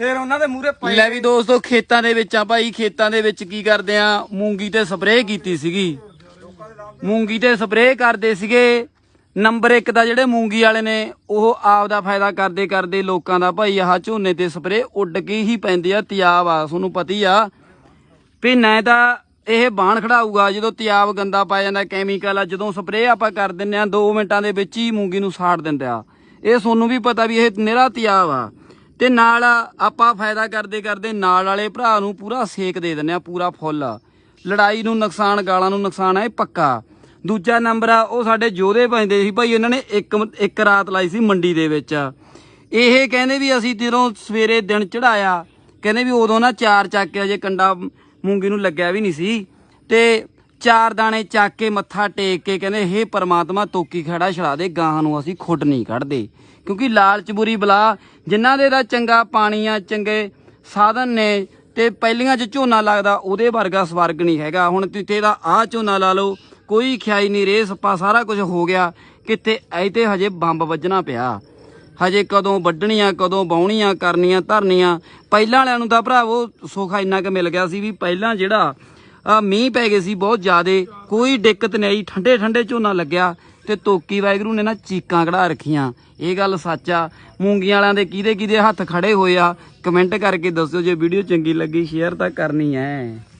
ਫਿਰ ਉਹਨਾਂ ਦੇ ਮੂਹਰੇ ਪੈ ਲੈ ਵੀ ਦੋਸਤੋ, ਖੇਤਾਂ ਦੇ ਵਿੱਚ ਆ ਭਾਈ, ਖੇਤਾਂ ਦੇ ਵਿੱਚ ਕੀ ਕਰਦੇ ਆ? ਮੂੰਗੀ ਤੇ ਸਪਰੇਅ ਕੀਤੀ ਸੀਗੀ। ਮੂੰਗੀ ਤੇ ਸਪਰੇਅ ਕਰਦੇ ਸੀਗੇ। ਨੰਬਰ 1 ਦਾ ਜਿਹੜੇ ਮੂੰਗੀ ਵਾਲੇ ਨੇ, ਉਹ ਆਪ ਦਾ ਫਾਇਦਾ ਕਰਦੇ ਕਰਦੇ ਲੋਕਾਂ ਦਾ ਭਾਈ ਆਹ ਝੋਨੇ ਤੇ ਸਪਰੇਅ ਉੱਡ ਕੇ ਹੀ ਪੈਂਦੇ ਆ, ਤਿਆਬ ਆ, ਤੁਹਾਨੂੰ ਪਤੀ ਆ। ਵੀ ਨਾ ਤਾਂ ਇਹ ਬਾਣ ਖੜਾਊਗਾ, ਜਦੋਂ ਤਿਆਬ ਗੰਦਾ ਪਾ ਜਾਂਦਾ ਕੈਮੀਕਲ ਆ, ਜਦੋਂ ਸਪਰੇਅ ਆਪਾਂ ਕਰ ਦਿੰਨੇ ਆ 2 ਮਿੰਟਾਂ ਦੇ ਵਿੱਚ ਹੀ ਮੂੰਗੀ ਨੂੰ ਸਾੜ ਦਿੰਦੇ ਆ। ਇਹ ਤੁਹਾਨੂੰ ਵੀ ਪਤਾ ਵੀ ਇਹ ਨਿਹਰਾ ਤਿਆਬ ਆ। ਤੇ ਨਾਲ ਆਪਾਂ ਫਾਇਦਾ ਕਰਦੇ ਕਰਦੇ ਨਾਲ ਵਾਲੇ ਭਰਾ ਨੂੰ ਪੂਰਾ ਸੇਕ ਦੇ ਦਿੰਨੇ ਆ ਪੂਰਾ ਫੁੱਲ। ਲੜਾਈ ਨੂੰ ਨੁਕਸਾਨ, ਗਾਲਾਂ ਨੂੰ ਨੁਕਸਾਨ ਹੈ ਇਹ ਪੱਕਾ। ਦੂਜਾ ਨੰਬਰ ਆ, ਉਹ ਸਾਡੇ ਯੋਧੇ ਪੈਂਦੇ ਸੀ ਭਾਈ, ਇਹਨਾਂ ਨੇ ਇੱਕ ਇੱਕ ਰਾਤ ਲਾਈ ਸੀ ਮੰਡੀ ਦੇ ਵਿੱਚ। ਇਹ ਕਹਿੰਦੇ ਵੀ ਅਸੀਂ ਜਦੋਂ ਸਵੇਰੇ ਦਿਨ ਚੜਾਇਆ ਕਹਿੰਦੇ ਵੀ ਉਦੋਂ ਨਾ ਚਾਰ ਚੱਕ ਕੇ ਅਜੇ ਕੰਡਾ ਮੂੰਗੀ ਨੂੰ ਲੱਗਿਆ ਵੀ ਨਹੀਂ ਸੀ। ਤੇ ਚਾਰ ਦਾਣੇ ਚੱਕ ਕੇ ਮੱਥਾ ਟੇਕ ਕੇ ਕਹਿੰਦੇ, ਹੇ ਪਰਮਾਤਮਾ, ਤੋਕੀ ਖੜਾ ਛੜਾ ਦੇ, ਗਾਹਾਂ ਨੂੰ ਅਸੀਂ ਖੁੱਡ ਨਹੀਂ ਕੱਢਦੇ। ਕਿਉਂਕਿ ਲਾਲਚ ਬੁਰੀ ਬਲਾ, ਜਿਨ੍ਹਾਂ ਦੇ ਦਾ ਚੰਗਾ ਪਾਣੀ ਆ ਚੰਗੇ ਸਾਧਨ ਨੇ, ਤੇ ਪਹਿਲੀਆਂ 'ਚ ਝੋਨਾ ਲੱਗਦਾ, ਉਹਦੇ ਵਰਗਾ ਸਵਰਗ ਨਹੀਂ ਹੈਗਾ। ਹੁਣ ਤਿੱਤੇ ਦਾ ਆਹ ਝੋਨਾ ਲਾ ਲਓ, ਕੋਈ ਖਿਆਈ ਨਹੀਂ ਰੇ ਸੱਪਾ ਸਾਰਾ ਕੁਝ ਹੋ ਗਿਆ। ਕਿਤੇ ਐ ਤੇ ਹਜੇ ਬੰਬ ਵੱਜਣਾ ਪਿਆ। ਹਜੇ ਕਦੋਂ ਵੱਢਣੀਆਂ, ਕਦੋਂ ਬਾਉਣੀਆਂ, ਕਰਨੀਆਂ, ਧਰਨੀਆਂ। ਪਹਿਲਾਂ ਵਾਲਿਆਂ ਨੂੰ ਤਾਂ ਭਰਾਵੋ, ਸੁੱਖ ਇੰਨਾ ਕੁ ਮਿਲ ਗਿਆ ਸੀ ਵੀ ਪਹਿਲਾਂ ਜਿਹੜਾ ਮੀਂਹ ਪੈ ਗਏ ਸੀ ਬਹੁਤ ਜ਼ਿਆਦੇ, ਕੋਈ ਦਿੱਕਤ ਨਹੀਂ ਆਈ ਠੰਡੇ ਠੰਡੇ ਝੋਨਾ ਲੱਗਿਆ ਤੇ ਤੋਕੀ ਵਾਹਿਗੁਰੂ ਨੇ ਨਾ ਚੀਕਾਂ ਕਢਾ ਰੱਖੀਆਂ। ਇਹ ਗੱਲ ਸੱਚ ਆ। ਮੂੰਗੀਆਂ ਵਾਲਿਆਂ ਦੇ ਕਿਹਦੇ ਕਿਹਦੇ ਹੱਥ ਖੜੇ ਹੋਏ ਆ। ਕਮੈਂਟ ਕਰਕੇ ਦੱਸਿਓ ਜੇ ਵੀਡੀਓ ਚੰਗੀ ਲੱਗੀ, ਸ਼ੇਅਰ ਤਾਂ ਕਰਨੀ ਐ